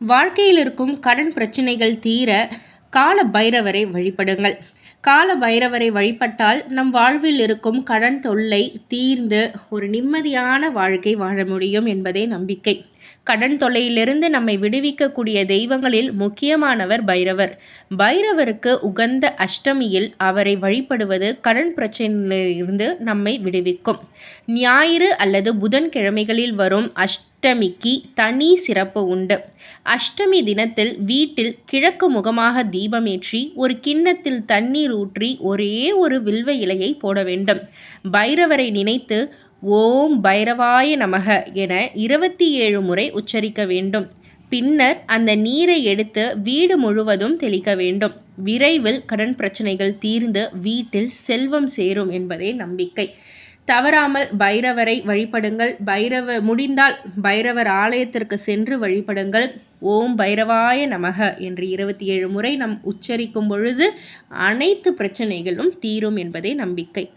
வாழ்க்கையில் இருக்கும் கடன் பிரச்சனைகள் தீர கால பைரவரை வழிபடுங்கள். கால பைரவரை வழிபட்டால் நம் வாழ்வில் இருக்கும் கடன் தொல்லை தீர்ந்து ஒரு நிம்மதியான வாழ்க்கை வாழ முடியும் என்பதே நம்பிக்கை. கடன் தொல்லையிலிருந்து நம்மை விடுவிக்கக்கூடிய தெய்வங்களில் முக்கியமானவர் பைரவர். பைரவருக்கு உகந்த அஷ்டமியில் அவரை வழிபடுவது கடன் பிரச்சனையிலிருந்து நம்மை விடுவிக்கும். ஞாயிறு அல்லது புதன்கிழமைகளில் வரும் அஷ்டமிக்கு தனி சிறப்பு உண்டு. அஷ்டமி தினத்தில் வீட்டில் கிழக்கு முகமாக தீபமேற்றி ஒரு கிண்ணத்தில் தண்ணீர் ஊற்றி ஒரே ஒரு வில்வ இலையை போட வேண்டும். பைரவரை நினைத்து ஓம் பைரவாய நமக என இருபத்தி ஏழு முறை உச்சரிக்க வேண்டும். பின்னர் அந்த நீரை எடுத்து வீடு முழுவதும் தெளிக்க வேண்டும். விரைவில் கடன் பிரச்சனைகள் தீர்ந்து வீட்டில் செல்வம் சேரும் என்பதே நம்பிக்கை. தவறாமல் பைரவரை வழிபடுங்கள். பைரவ முடிந்தால் பைரவர் ஆலயத்திற்கு சென்று வழிபடுங்கள். ஓம் பைரவாய நமக என்று இருபத்தி ஏழு முறை நம் உச்சரிக்கும் பொழுது அனைத்து பிரச்சனைகளும் தீரும் என்பதே நம்பிக்கை.